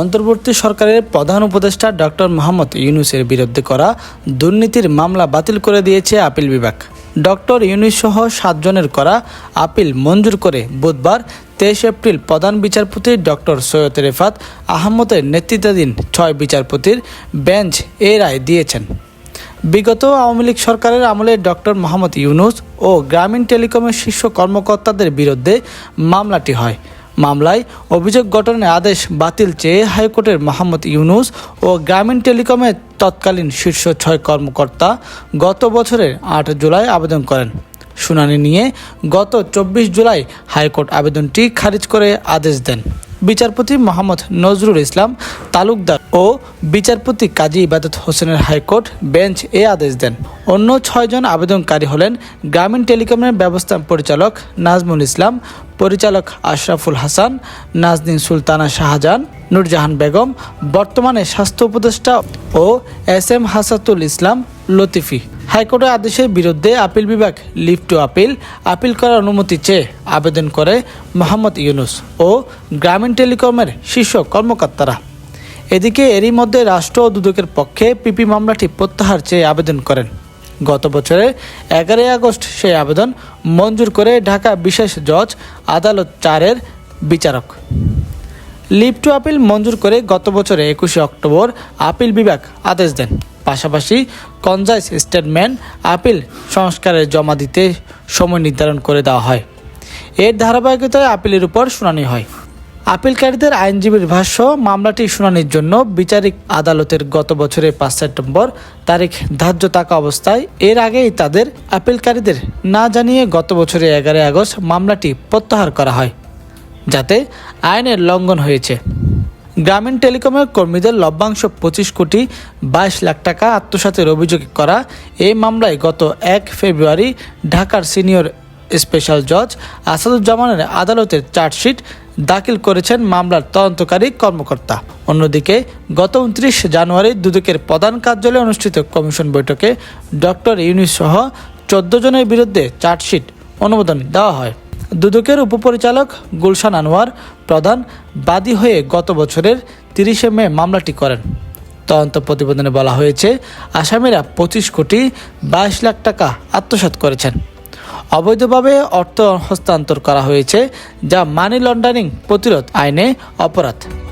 অন্তর্বর্তী সরকারের প্রধান উপদেষ্টা ডক্টর মোহাম্মদ ইউনুসের বিরুদ্ধে করা দুর্নীতির মামলা বাতিল করে দিয়েছে আপিল বিভাগ। ডক্টর ইউনুস সহ সাতজনের করা আপিল মঞ্জুর করে বুধবার তেইশ এপ্রিল প্রধান বিচারপতি ডক্টর সৈয়দ রেফাত আহমদের নেতৃত্বাধীন ছয় বিচারপতির বেঞ্চ এ রায় দিয়েছেন। বিগত আওয়ামী লীগ সরকারের আমলে ডক্টর মোহাম্মদ ইউনুস ও গ্রামীণ টেলিকমের শীর্ষ কর্মকর্তাদের বিরুদ্ধে মামলাটি হয়। মামলায় অভিযোগ গঠনের আদেশ বাতিল চেয়ে হাইকোর্টের মোহাম্মদ ইউনুস ও গ্রামীণ টেলিকমের তৎকালীন শীর্ষ ছয় কর্মকর্তা গত বছরের আট জুলাই আবেদন করেন। শুনানি নিয়ে গত চব্বিশ জুলাই হাইকোর্ট আবেদনটি খারিজ করে আদেশ দেন। বিচারপতি মোহাম্মদ নজরুল ইসলাম তালুকদার ও বিচারপতি কাজী ইবাদত হোসেনের হাইকোর্ট বেঞ্চ এ আদেশ দেন। অন্য ছয়জন আবেদনকারী হলেন গ্রামীণ টেলিকমের ব্যবস্থা পরিচালক নাজমুল ইসলাম, পরিচালক আশরাফুল হাসান, নাজনীন সুলতানা শাহজাহান, নূরজাহান বেগম, বর্তমানে স্বাস্থ্য উপদেষ্টা ও এস এম হাসাতুল ইসলাম লতিফি। হাইকোর্টের আদেশের বিরুদ্ধে আপিল বিভাগ লিভ টু আপিল আপিল করার অনুমতি চেয়ে আবেদন করে মোহাম্মদ ইউনুস ও গ্রামীণ টেলিকমের শীর্ষ কর্মকর্তারা। এদিকে এরই মধ্যে রাষ্ট্র ও দুদকের পক্ষে পিপি মামলাটি প্রত্যাহার চেয়ে আবেদন করেন। গত বছরের এগারোই আগস্ট সেই আবেদন মঞ্জুর করে ঢাকা বিশেষ জজ আদালত চারের বিচারক। লিভ টু আপিল মঞ্জুর করে গত বছরে একুশে অক্টোবর আপিল বিভাগ আদেশ দেন। পাশাপাশি কনজাইস স্টেটমেন্ট আপিল সংস্কারে জমা দিতে সময় নির্ধারণ করে দেওয়া হয়। এর ধারাবাহিকতায় আপিলের উপর শুনানি হয়। আপিলকারীদের আইনজীবীর ভাষ্য, মামলাটি শুনানির জন্য বিচারিক আদালতের গত বছরের পাঁচ সেপ্টেম্বর তারিখ ধার্য থাকা অবস্থায় এর আগেই তাদের আপিলকারীদের না জানিয়ে গত বছরের এগারোই আগস্ট মামলাটি প্রত্যাহার করা হয়। যাতে আইনের লঙ্ঘন হয়েছে। গ্রামীণ টেলিকমের কর্মীদের লভ্যাংশ পঁচিশ কোটি বাইশ লাখ টাকা আত্মসাতের অভিযোগ করা এই মামলায় গত এক ফেব্রুয়ারি ঢাকার সিনিয়র স্পেশাল জজ আসাদুজ্জামানের আদালতের চার্জশিট দাখিল করেছেন মামলার তদন্তকারী কর্মকর্তা। অন্যদিকে গত উনত্রিশ জানুয়ারি দুদকের প্রধান কার্যালয়ে অনুষ্ঠিত কমিশন বৈঠকে ডক্টর ইউনিস সহ চোদ্দ জনের বিরুদ্ধে চার্জশিট অনুমোদন দেওয়া হয়। দুদকের উপপরিচালক গুলশান আনোয়ার প্রধান বাদী হয়ে গত বছরের তিরিশে মে মামলাটি করেন। তদন্ত প্রতিবেদনে বলা হয়েছে, আসামিরা পঁচিশ কোটি বাইশ লাখ টাকা আত্মসাত করেছেন। অবৈধভাবে অর্থ হস্তান্তর করা হয়েছে, যা মানি লন্ডারিং প্রতিরোধ আইনে অপরাধ।